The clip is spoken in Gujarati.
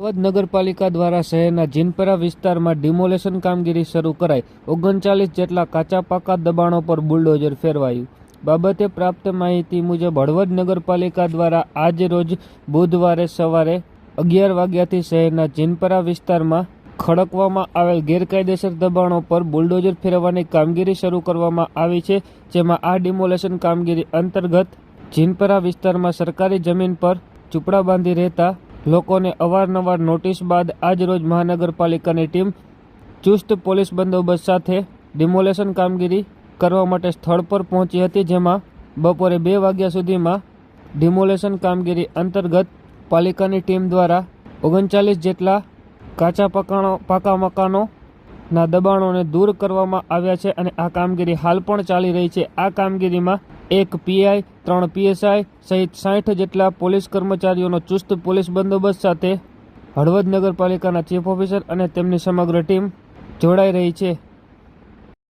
હળવદ નગરપાલિકા દ્વારા શહેરના જીનપરા વિસ્તારમાં ડિમોલેશન કામગીરી શરૂ કરાઈ. ઓગણચાલીસ જેટલા કાચા પાકા દબાણો પર બુલડોઝર ફેરવાયું. બાબતે પ્રાપ્ત માહિતી મુજબ, હળવદ નગરપાલિકા દ્વારા આજ રોજ બુધવારે સવારે અગિયાર વાગ્યાથી શહેરના જીનપરા વિસ્તારમાં ખડકવામાં આવેલ ગેરકાયદેસર દબાણો પર બુલડોઝર ફેરવવાની કામગીરી શરૂ કરવામાં આવી છે, જેમાં આ ડિમોલેશન કામગીરી અંતર્ગત જીનપરા વિસ્તારમાં સરકારી જમીન પર ચૂપડા બાંધી રહેતા લોકોને અવારનવાર નોટિસ બાદ આજરોજ મહાનગરપાલિકાની ટીમ ચુસ્ત પોલીસ બંદોબસ્ત સાથે ડિમોલેશન કામગીરી કરવા માટે સ્થળ પર પહોંચી હતી, જેમાં બપોરે બે વાગ્યા સુધીમાં ડિમોલેશન કામગીરી અંતર્ગત પાલિકાની ટીમ દ્વારા ઓગણચાલીસ જેટલા કાચા પકાણો, પાકા મકાનોના દબાણોને દૂર કરવામાં આવ્યા છે અને આ કામગીરી હાલ પણ ચાલી રહી છે. આ કામગીરીમાં એક પીઆઈ, ત્રણ પીએસઆઈ સહિત સાઠ જેટલા પોલીસ કર્મચારીઓનો ચુસ્ત પોલીસ બંદોબસ્ત સાથે હળવદ નગરપાલિકાના ચીફ ઓફિસર અને તેમની સમગ્ર ટીમ જોડાઈ રહી છે.